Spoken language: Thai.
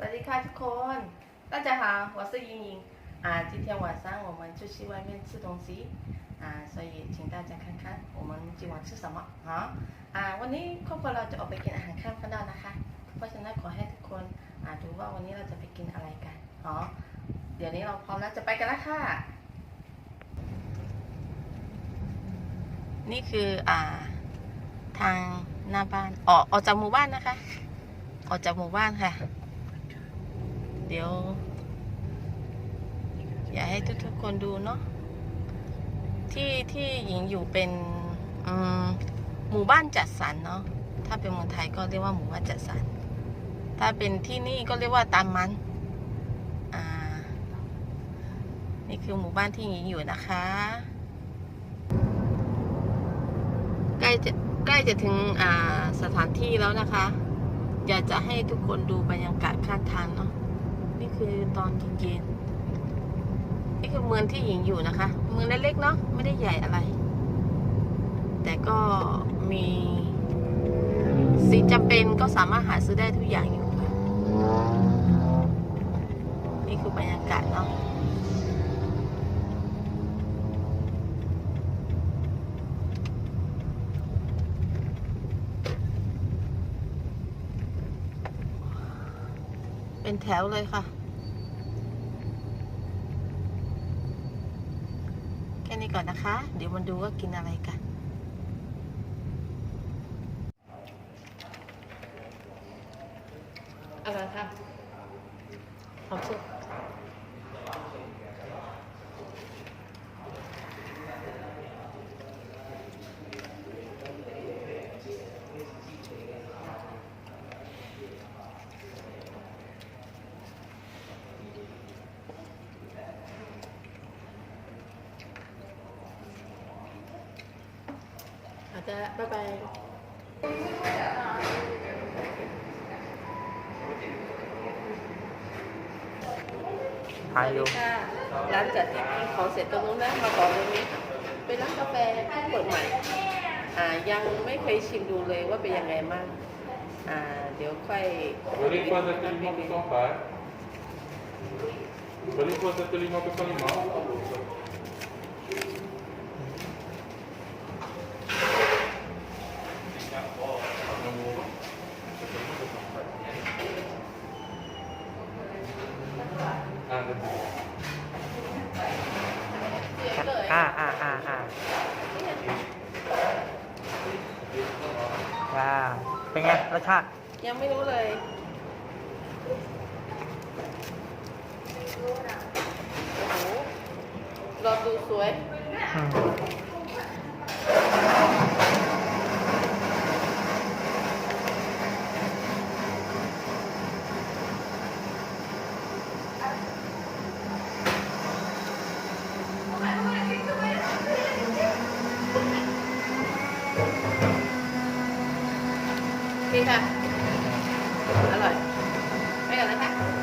วัสดีค่ะทุกคน大家好我是莹莹啊今天晚上我们出去外面吃东西啊所以请大家看看我们今晚吃什么好อ่าวันนี้ครอบครัวเราจะออกไปกินอาหารข้ามข้างนอกนะคะ เพราะฉะนั้นขอให้ทุกคนอ่าดูว่าวันนี้เราจะไปกินอะไรกันเนาะเดี๋ยวนี้เราพร้อมแล้วจะไปกันแล้วค่ะ นี่คืออ่าทางหน้าบ้านออกออกจากหมู่บ้านนะคะ ออกจากหมู่บ้านค่ะ เดี๋ยว อยากให้ทุกๆคนดูเนาะที่ที่หญิงอยู่เป็นหมู่บ้านจัดสรรเนาะถ้าเป็นเมืองไทยก็เรียกว่าหมู่บ้านจัดสรรถ้าเป็นที่นี่ก็เรียกว่าตามมันอ่านี่คือหมู่บ้านที่หญิงอยู่นะคะใกล้จะใกล้จะถึงสถานที่แล้วนะคะ อยากจะให้ทุกคนดูบรรยากาศข้างทางเนาะ นี่คือตอนเย็นๆนี่คือเมืองที่หญิงอยู่นะคะ เมืองเล็กๆเนาะไม่ได้ใหญ่อะไร แต่ก็มีสิ่งจำเป็นก็สามารถหาซื้อได้ทุกอย่างอยู่ นี่คือบรรยากาศเนาะ เป็นแถวเลยค่ะ แค่นี้ก่อนนะคะ เดี๋ยวมาดูว่ากินอะไรกัน อะไรคะ好吃 อาจจะบ๊ายบายสวัสดีค่ะหลังจากที่กินของเสร็จตรงนู้นนะมาต่อตรงนี้ เป็นร้านกาแฟที่เปิดใหม่ยังไม่เคยชิมดูเลยว่าเป็นยังไงบ้างเดี๋ยวค่อยบรินี้ควรจะกินมะพร้าวไปวันนี้ควรจะกินมะพร้าว เลยอ่าอ่าอ่าอ่าว้าเป็นไงรสชาติยังไม่รู้เลยโอ้โหรอดูสวย ดีค่ะ อร่อย ไปกันนะคะ